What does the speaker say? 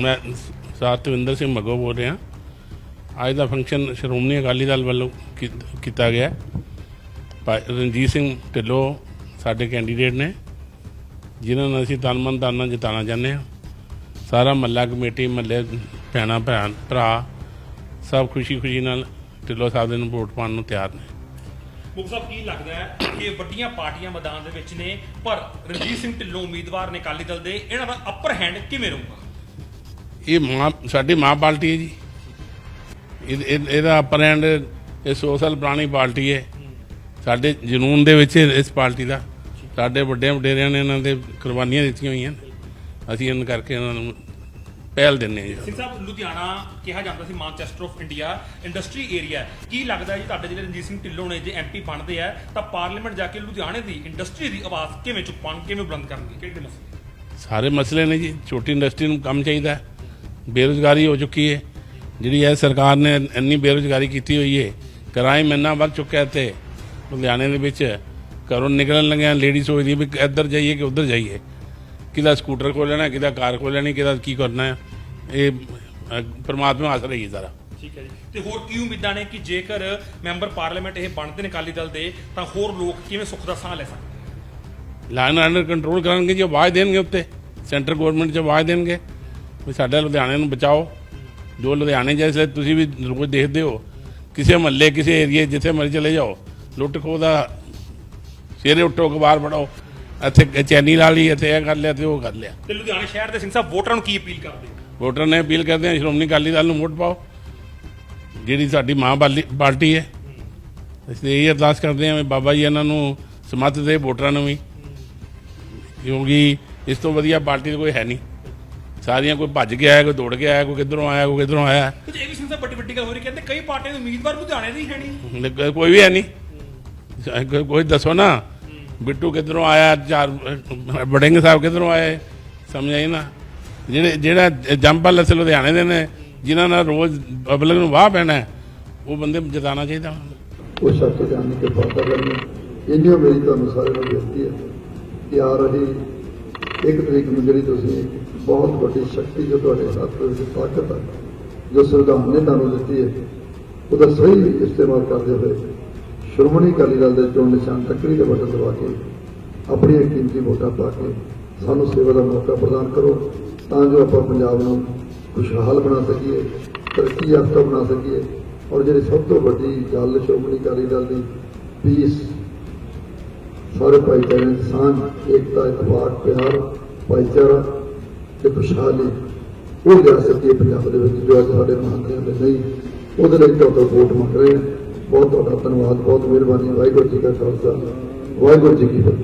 ਮੈਂ ਸਾਤਵਿੰਦਰ ਸਿੰਘ ਮੱਗੋ ਬੋਲ ਰਿਹਾ। ਅੱਜ ਦਾ ਫੰਕਸ਼ਨ ਸ਼੍ਰੋਮਣੀ ਅਕਾਲੀ ਦਲ ਵੱਲੋਂ ਕੀਤਾ ਗਿਆ। ਭਾ- ਰਣਜੀਤ ਸਿੰਘ ਢਿੱਲੋਂ ਸਾਡੇ ਕੈਂਡੀਡੇਟ ਨੇ, ਜਿਨ੍ਹਾਂ ਨੂੰ ਅਸੀਂ ਤਨ ਮਨ ਧਨ ਨਾਲ ਜਿਤਾਉਣਾ ਚਾਹੁੰਦੇ ਹਾਂ। ਸਾਰਾ ਮੱਲਾ ਕਮੇਟੀ ਮੱਲੇ ਭੈਣਾਂ, ਭੈਣ, ਭਰਾ, ਸਭ ਖੁਸ਼ੀ ਖੁਸ਼ੀ ਨਾਲ ਢਿੱਲੋਂ ਸਾਹਿਬ ਦੇ ਨੂੰ ਵੋਟ ਪਾਉਣ ਨੂੰ ਤਿਆਰ ਨੇ। ਮੁਖ ਸਾਹਿਬ, ਕੀ ਲੱਗਦਾ ਹੈ ਕਿ ਵੱਡੀਆਂ ਪਾਰਟੀਆਂ ਮੈਦਾਨ ਦੇ ਵਿੱਚ ਨੇ? ਪਰ ਰਣਜੀਤ ਸਿੰਘ ਢਿੱਲੋਂ ਉਮੀਦਵਾਰ ਨੇ ਅਕਾਲੀ ਦਲ ਦੇ, ਇਹਨਾਂ ਦਾ ਅਪਰ ਹੈਂਡ ਕਿਵੇਂ ਰਹੂਗਾ? ਇਹ ਮਾਂ ਸਾਡੀ ਮਾਂ ਪਾਰਟੀ ਹੈ ਜੀ। ਇਹ- ਇਹ- ਇਹਦਾ ਅਪਰ ਐਂਡ ਇਹ 100 ਸਾਲ ਪੁਰਾਣੀ ਪਾਰਟੀ ਹੈ। ਸਾਡੇ ਜਨੂਨ ਦੇ ਵਿੱਚ ਇਸ ਪਾਰਟੀ ਦਾ। ਸਾਡੇ ਵੱਡੇ ਵਡੇਰਿਆਂ ਨੇ ਇਹਨਾਂ ਦੇ ਕੁਰਬਾਨੀਆਂ ਦਿੱਤੀਆਂ ਹੋਈਆਂ। ਅਸੀਂ ਇਹਨਾਂ ਕਰਕੇ ਇਹਨਾਂ ਨੂੰ ਪਹਿਲ ਹਾਂ ਜੀ। ਸਿੰਘ ਸਾਹਿਬ ਲੁਧਿਆਣਾ ਕਿਹਾ ਜਾਂਦਾ ਸੀ Manchester of India industry area ਕੀ ਲੱਗਦਾ ਜੀ ਤੁਹਾਡੇ ਜਿਹੜੇ ਰਣਜੀਤ ਸਿੰਘ ਢਿੱਲੋਂ ਨੇ ਜੇ ਐਮਪੀ ਬਣਦੇ ਆ ਤਾਂ ਪਾਰਲੀਮੈਂਟ ਜਾ ਕੇ ਲੁਧਿਆਣੇ ਦੀ ਇੰਡਸਟਰੀ ਦੀ ਆਵਾਜ਼ ਕਿਵੇਂ ਚੁੱਕਾਂਗੇ ਕਿਵੇਂ ਬੁਲੰਦ ਕਰਨਗੇ? ਕਿਹੜੇ ਮਸਲੇ? ਸਾਰੇ ਮਸਲੇ ਨੇ ਜੀ। ਛੋਟੀ ਇੰਡਸਟਰੀ ਨੂੰ ਕੰਮ ਚਾਹੀਦਾ ਹੈ। ਬੇਰੁਜ਼ਗਾਰੀ ਹੋ ਚੁੱਕੀ ਹੈ ਜਿਹੜੀ ਇਹ ਸਰਕਾਰ ਨੇ ਇੰਨੀ ਬੇਰੁਜ਼ਗਾਰੀ ਕੀਤੀ ਹੋਈ ਹੈ ਕ੍ਰਾਈਮ ਇੰਨਾ ਵੱਧ ਚੁੱਕਿਆ ਤੇ ਲੁਧਿਆਣੇ ਦੇ ਵਿੱਚ ਘਰੋਂ ਨਿਕਲਣ ਲੱਗਿਆ ਲੇਡੀ ਸੋਚਦੀ ਵੀ ਇੱਧਰ ਜਾਈਏ ਕਿ ਉੱਧਰ ਜਾਈਏ। ਕਿਹਦਾ ਸਕੂਟਰ ਖੋਲ ਲੈਣਾ ਕਿਹਦਾ ਕਾਰ ਖੋਲ ਲੈਣੀ ਕਿਹਦਾ ਕੀ ਕਰਨਾ ਹੈ। ਇਹ ਪ੍ਰਮਾਤਮਾ ਹੱਸ ਰਹੀ ਹੈ ਸਾਰਾ। ਠੀਕ ਹੈ ਜੀ। ਤੇ ਹੋਰ ਕੀ ਉਮੀਦਾਂ ਨੇ ਕਿ ਜੇਕਰ ਮੈਂਬਰ ਪਾਰਲੀਮੈਂਟ ਇਹ ਬਣਦੇ ਨੇ ਅਕਾਲੀ ਦਲ ਦੇ ਤਾਂ ਹੋਰ ਲੋਕ ਕਿਵੇਂ ਸੁੱਖ ਦਾ ਸਾਹ ਲੈ ਸਕਦੇ ਲਾਈਨ ਅੰਡਰ ਕੰਟਰੋਲ ਕਰਨਗੇ ਜੀ ਆਵਾਜ਼ ਦੇਣਗੇ ਉੱਤੇ। ਸੈਂਟਰ ਗਵਰਨਮੈਂਟ 'ਚ ਆਵਾਜ਼ ਦੇਣਗੇ। ਵੀ ਸਾਡੇ ਲੁਧਿਆਣੇ ਨੂੰ ਬਚਾਓ। ਜੋ ਲੁਧਿਆਣੇ ਜੈਸੇ ਤੁਸੀਂ ਵੀ ਰੋਜ਼ ਦੇਖਦੇ ਹੋ ਕਿਸੇ ਮਹੱਲੇ ਕਿਸੇ ਏਰੀਏ ਜਿੱਥੇ ਮਰਜ਼ੀ ਚਲੇ ਜਾਓ ਲੁੱਟ ਖੋਹ ਦਾ ਸਵੇਰੇ ਉੱਠੋ ਅਖਬਾਰ ਪੜੋ ਇੱਥੇ ਚੈਨੀ ਲਾ ਲਈ ਇੱਥੇ ਇਹ ਕਰ ਲਿਆ ਤੇ ਉਹ ਕਰ ਲਿਆ। ਤੇ ਲੁਧਿਆਣਾ ਸ਼ਹਿਰ ਦੇ ਸਿੰਘ ਸਾਹਿਬ ਵੋਟਰਾਂ ਨੂੰ ਕੀ ਅਪੀਲ ਕਰਦੇ ਵੋਟਰ ਨੇ ਅਪੀਲ ਕਰਦੇ ਆ ਸ਼੍ਰੋਮਣੀ ਅਕਾਲੀ ਦਲ ਨੂੰ ਵੋਟ ਪਾਓ। ਜਿਹੜੀ ਸਾਡੀ ਮਾਂ ਬਾਲੀ ਪਾਰਟੀ ਹੈ। ਅਸੀਂ ਇਹ ਅਰਦਾਸ ਕਰਦੇ ਹਾਂ ਵੀ ਬਾਬਾ ਜੀ ਇਹਨਾਂ ਨੂੰ ਸਮੱਤ ਦੇ ਵੋਟਰਾਂ ਨੂੰ ਵੀ ਕਿਉਂਕਿ ਇਸ ਤੋਂ ਵਧੀਆ ਪਾਰਟੀ ਕੋਈ ਹੈ ਨਹੀਂ। ਸਾਰੀਆਂ ਕੋਈ ਭੱਜ ਕੇ ਆਇਆ ਕੋਈ ਦੌੜ ਕੇ ਆਇਆ ਕੋਈ ਕਿੱਧਰੋਂ ਆਇਆ ਕੋਈ ਕਿੱਧਰੋਂ ਆਇਆ। ਕੁਝ ਇਹ ਵੀ ਸਿੰਘ ਸਾਹਿਬ ਵੱਡੀ ਵੱਡੀ ਗੱਲ ਹੋ ਰਹੀ ਕਹਿੰਦੇ ਕਈ ਪਾਰਟੀਆਂ ਦੇ ਉਮੀਦਵਾਰ ਲੁਧਿਆਣੇ ਦੇ ਹੀ ਹੈ ਨਹੀਂ। ਲ- ਕੋਈ ਵੀ ਹੈ ਨਹੀਂ। ਕੋਈ- ਕੋਈ ਦੱਸੋ ਨਾ। ਬਿੱਟੂ ਕਿੱਧਰੋਂ ਆਇਆ ਚਾਰ ਬੜਿੰਗ ਸਾਹਿਬ ਕਿੱਧਰੋਂ ਆਏ ਸਮਝ ਆਈ ਨਾ? ਜਿਹੜੇ ਜਿਹੜਾ ਜੰਪਲ ਅਸਲ ਲੁਧਿਆਣੇ ਦੇ ਨੇ ਜਿਨ੍ਹਾਂ ਨਾਲ ਰੋਜ਼ ਪਬਲਿਕ ਨੂੰ ਵਾਹ ਪੈਣਾ ਹੈ, ਉਹ ਬੰਦੇ ਜਿਤਾਉਣਾ ਚਾਹੀਦਾ। ਉਹ ਸ਼ਰਤ ਜਾਣੀ ਕਿ ਪਾਤਾ ਕਰਨੀ। ਇੰਨੀ ਮੇਰੀ ਤੁਹਾਨੂੰ ਸਾਰਿਆਂ ਨੂੰ ਬੇਨਤੀ ਹੈ ਕਿ ਆ ਰਹੀ ਇੱਕ ਤਰੀਕ ਨੂੰ ਜਿਹੜੀ ਤੁਸੀਂ ਬਹੁਤ ਵੱਡੀ ਸ਼ਕਤੀ ਜੋ ਤੁਹਾਡੇ ਹੱਥ ਵਿੱਚ ਤਾਕਤ ਹੈ, ਜੋ ਸੰਵਿਧਾਨ ਨੇ ਤੁਹਾਨੂੰ ਦਿੱਤੀ ਹੈ, ਉਹਦਾ ਸਹੀ ਇਸਤੇਮਾਲ ਕਰਦੇ ਹੋਏ ਸ਼੍ਰੋਮਣੀ ਅਕਾਲੀ ਦਲ ਦੇ ਚੋਣ ਨਿਸ਼ਾਨ ਟੱਕਰੀ ਦੇ ਬਟਨ ਦਬਾ ਕੇ, ਆਪਣੀਆਂ ਕੀਮਤੀ ਵੋਟਾਂ ਪਾ ਕੇ ਸਾਨੂੰ ਸੇਵਾ ਦਾ ਮੌਕਾ ਪ੍ਰਦਾਨ ਕਰੋ, ਤਾਂ ਜੋ ਆਪਾਂ ਪੰਜਾਬ ਨੂੰ ਖੁਸ਼ਹਾਲ ਬਣਾ ਸਕੀਏ, ਤਰੱਕੀ ਯਾਫਤਾ ਬਣਾ ਸਕੀਏ। ਔਰ ਜਿਹੜੀ ਸਭ ਤੋਂ ਵੱਡੀ ਗੱਲ ਸ਼੍ਰੋਮਣੀ ਅਕਾਲੀ ਦਲ ਦੀ ਪੀਸ ਸਾਰੇ ਭਾਈਚਾਰੇ ਇਨਸਾਨ ਸਾਂਝ, ਏਕਤਾ ਇਤਫਾਕ ਪਿਆਰ, ਭਾਈਚਾਰਾ ਤੇ ਖੁਸ਼ਹਾਲੀ, ਉਹ ਲਿਆ ਹੈ ਪੰਜਾਬ ਦੇ ਵਿੱਚ, ਜੋ ਅੱਜ ਸਾਡੇ ਮਹਾਂਦਰਿਆਂ ਦੇ ਨਹੀਂ, ਉਹਦੇ ਲਈ ਤੁਹਾਡਾ ਵੋਟ ਮੰਗ ਰਹੇ ਹਾਂ। ਬਹੁਤ ਤੁਹਾਡਾ ਧੰਨਵਾਦ, ਬਹੁਤ ਮਿਹਰਬਾਨੀ, ਵਾਹਿਗੁਰੂ ਜੀ ਕਾ ਖਾਲਸਾ, ਵਾਹਿਗੁਰੂ ਜੀ ਕੀ ਫਤਿਹ।